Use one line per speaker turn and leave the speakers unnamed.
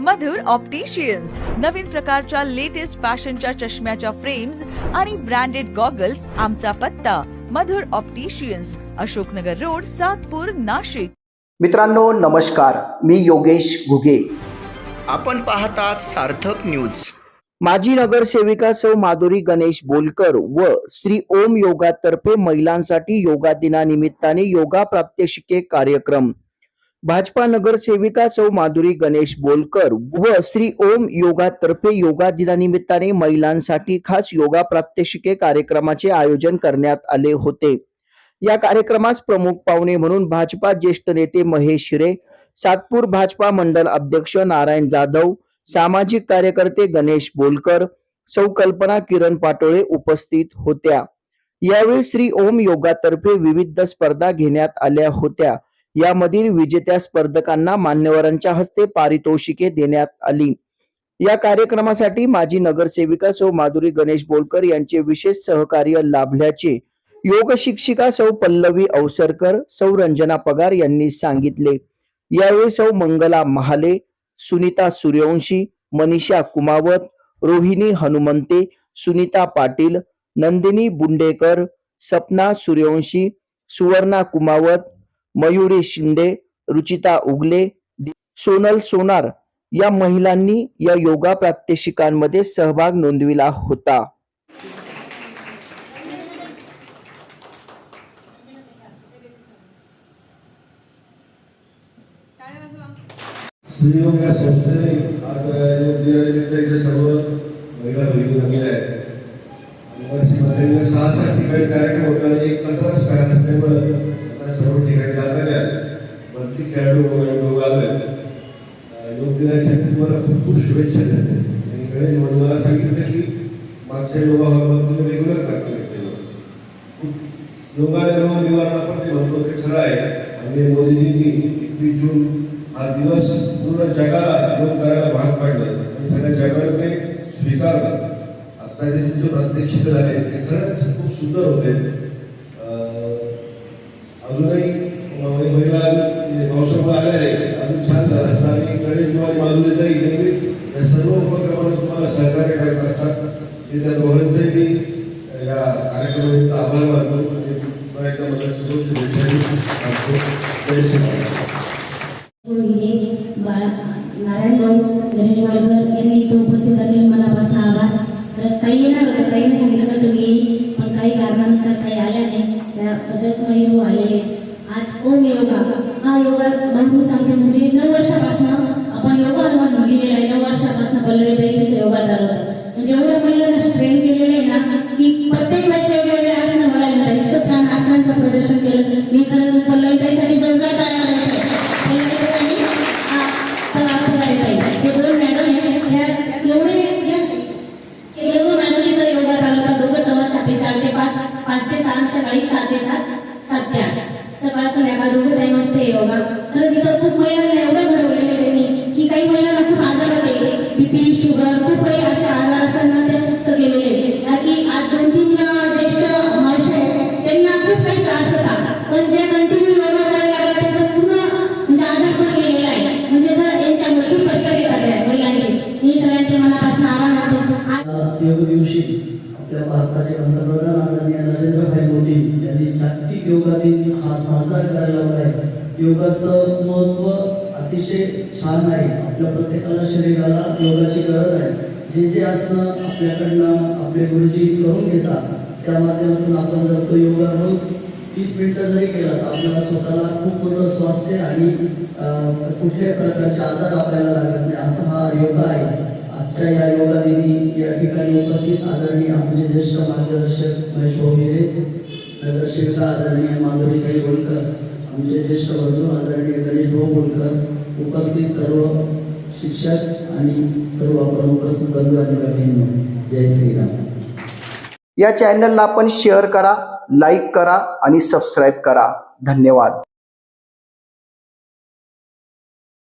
मधुर opticians नवीन प्रकारच्या latest फॅशनच्या चष्म्याच्या फ्रेम्स आणि ब्रँडेड गॉगल्स आमचा पत्ता. Madhur opticians Ashoknagar road Satpur Nashik.
मित्रांनो नमस्कार. मी योगेश घुगे.
आपण पाहतात सार्थक न्यूज
माजी नगरसेविका सौ माधुरी गणेश बोलकर व श्री ओम योगातर्फे महिलांसाठी योगा दिनानिमित्ताने योगा प्रात्यक्षिके कार्यक्रम. भाजपा नगरसेविका सौ माधुरी गणेश बोलकर व श्री ओम योगातर्फे योगा दिनानिमित्ताने महिलांसाठी खास योगा प्रात्यक्षिके कार्यक्रमाचे आयोजन करण्यात आले होते. या कार्यक्रमास प्रमुख पाहुणे म्हणून भाजपा ज्येष्ठ नेते महेश शिरे सातपूर भाजपा मंडल अध्यक्ष नारायण जाधव सामाजिक कार्यकर्ते गणेश बोलकर सौ कल्पना किरण पाटोळे उपस्थित होत्या. यावेळी श्री ओम योगातर्फे विविध स्पर्धा घेण्यात आल्या होत्या. यामधील विजेत्या स्पर्धकांना मान्यवरांच्या हस्ते पारितोषिके देण्यात आली. या कार्यक्रमासाठी माजी नगरसेविका सौ माधुरी गणेश बोलकर यांचे विशेष सहकार्य लाभल्याचे योग शिक्षिका सौ पल्लवी अवसरकर सौ रंजना पगार यांनी सांगितले. यावेळी सौ मंगला महाले सुनीता सूर्यवंशी मनीषा कुमावत रोहिणी हनुमंते सुनीता पाटील नंदिनी बुंडेकर सपना सूर्यवंशी सुवर्णा कुमावत मयुरी शिंदे रुचिता उगले सोनल सोनार या महिलांनी या योगा प्रात्यक्षिकांमध्ये सहभाग नोंदविला होता.
श्रीयोग या संस्थेने आज योग्य सर्व खेळाडू वगैरे योग आले योग दिनाच्या तुम्हाला खूप खूप शुभेच्छा देते आणि गणेश म्हणून मला सांगितलं की मागच्या योगा हॉलमध्ये रेग्युलर करता येते योगाने रोग निवारण आपण ते म्हणतो ते खरं आहे आणि मोदीजींनी एकवीस जून हा दिवस पूर्ण जगाला योग करायला भाग पाडलं आणि सगळ्या जगाने ते स्वीकारलं आता जे तुमचे प्रात्यक्षिक झाले ते खरंच खूप सुंदर होते अजूनही म- महिला पावसामुळे आल्या नाही अजून छान झालं असतं आणि गणेश आणि केंद्रित या सर्व उपक्रमाने तुम्हाला सहकार्य करत असतात. ते त्या दोघांचे मी या कार्यक्रमानिमित्त आभार मानतो. आणि पुन्हा एकदा मला खूप शुभेच्छा
नारायण भाऊ गणेश यांनी उपस्थित झाले मनापासून आभार. ताई येणार होत्या ताईने सांगितलं तुम्ही. येईल पण काही कारणानुसार ताई आल्या नाही. त्याबद्दल काही हो आलेले. आज ओम योगा? हा योगा भरपूर सांगते म्हणजे नऊ वर्षापासून आहे पल्लवी ताई तिथे योगा चालवतात म्हणजे एवढ्या महिलांना ट्रेन केलेलं आहे ना की प्रत्येक वेळेस वेगवेगळे आसनं बघायला मिळतात इतकं छान आसनांचं प्रदर्शन केलं. मी तर पल्लवी ताईसाठी जोरदार तयार हे दोन मॅडम ह्या एवढे या- मॅडम इथं योगा चालवतात. दोघं नमस्कार ते चार ते पाच पाच ते सात सकाळी सात ते सात सात ते आठ. सकाळ संध्याकाळ दोघं टाईम असते योगा. खरंच इथं खूप महिलांना एवढं बीपी शुगर खूप काही अशा आजार असताना ते मुक्त केलेले आहेत. या की आज दोन तीन ज्येष्ठ माणसं आहेत त्यांना खूप काही त्रास होता. पण जे कंटिन्यू योगा करायला लागला त्याचा पूर्ण म्हणजे आजार पण केलेला आहे. म्हणजे तर यांच्यामुळे खूप कष्ट घेतात या महिलांचे मी सगळ्यांचे मनापासून आभार मानतो.
योग दिवशी आपल्या भारताचे पंतप्रधान आदरणीय नरेंद्रभाई मोदी यांनी जागतिक योगा दिन हा साजरा करायला लावला आहे. योगाचं महत्त्व अतिशय छान आहे. आपल्या प्रत्येकाला शरीराला योगाची गरज आहे. जे जे आसनं आपल्याकडनं आपले गुरुजी करून घेतात त्या माध्यमातून आपण जर तो योगा रोज तीस मिनटं जरी केला तर आपल्याला स्वतःला खूप मोठं स्वास्थ्य आणि कुठल्याही प्रकारचे आजार आपल्याला लागत नाही. असा हा योगा आहे. आजच्या या योगा दिनी या ठिकाणी उपस्थित आदरणीय आमचे ज्येष्ठ मार्गदर्शक महेश भोगिरे हिरे नगरसेविका आदरणीय माधुरीताई बोलकर आमचे ज्येष्ठ बंधू आदरणीय गणेश भाऊ बोलकर उपस्थित सर्व शिक्षक आणि सर्व आपण उपस्थित बंधू आणि जय श्रीराम.
या चॅनलला आपण शेअर करा लाईक करा आणि सबस्क्राईब करा. धन्यवाद.